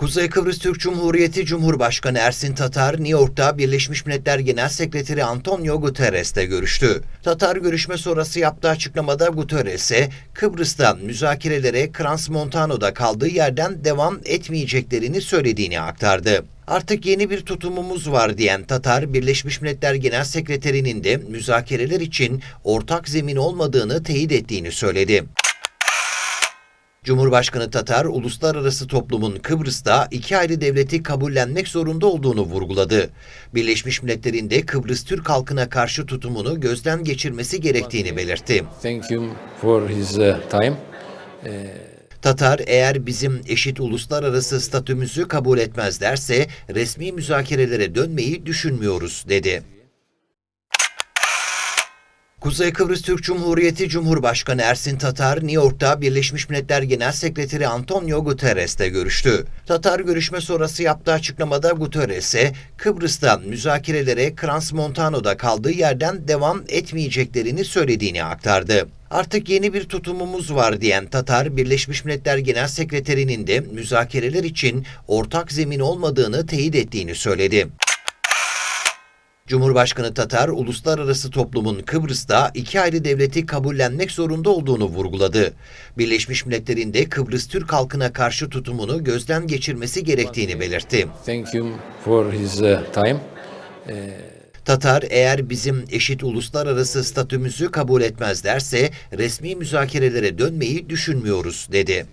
Kuzey Kıbrıs Türk Cumhuriyeti Cumhurbaşkanı Ersin Tatar, New York'ta Birleşmiş Milletler Genel Sekreteri Antonio Guterres'le görüştü. Tatar görüşme sonrası yaptığı açıklamada Guterres'e Kıbrıs'ta müzakerelere Crans Montano'da kaldığı yerden devam etmeyeceklerini söylediğini aktardı. Artık yeni bir tutumumuz var diyen Tatar, Birleşmiş Milletler Genel Sekreterinin de müzakereler için ortak zemin olmadığını teyit ettiğini söyledi. Cumhurbaşkanı Tatar, uluslararası toplumun Kıbrıs'ta iki ayrı devleti kabullenmek zorunda olduğunu vurguladı. Birleşmiş Milletler'in de Kıbrıs Türk halkına karşı tutumunu gözden geçirmesi gerektiğini belirtti. Thank you for his uh, time. Tatar, eğer bizim eşit uluslararası statümüzü kabul etmezlerse resmi müzakerelere dönmeyi düşünmüyoruz, dedi. Kuzey Kıbrıs Türk Cumhuriyeti Cumhurbaşkanı Ersin Tatar, New York'ta Birleşmiş Milletler Genel Sekreteri Antonio Guterres'le görüştü. Tatar görüşme sonrası yaptığı açıklamada Guterres'e Kıbrıs'ta müzakerelere Crans Montano'da kaldığı yerden devam etmeyeceklerini söylediğini aktardı. Artık yeni bir tutumumuz var diyen Tatar, Birleşmiş Milletler Genel Sekreterinin de müzakereler için ortak zemin olmadığını teyit ettiğini söyledi. Cumhurbaşkanı Tatar, uluslararası toplumun Kıbrıs'ta iki ayrı devleti kabullenmek zorunda olduğunu vurguladı. Birleşmiş Milletler'in de Kıbrıs Türk halkına karşı tutumunu gözden geçirmesi gerektiğini belirtti. Thank you for his uh, time. Tatar, eğer bizim eşit uluslararası statümüzü kabul etmezlerse resmi müzakerelere dönmeyi düşünmüyoruz, dedi.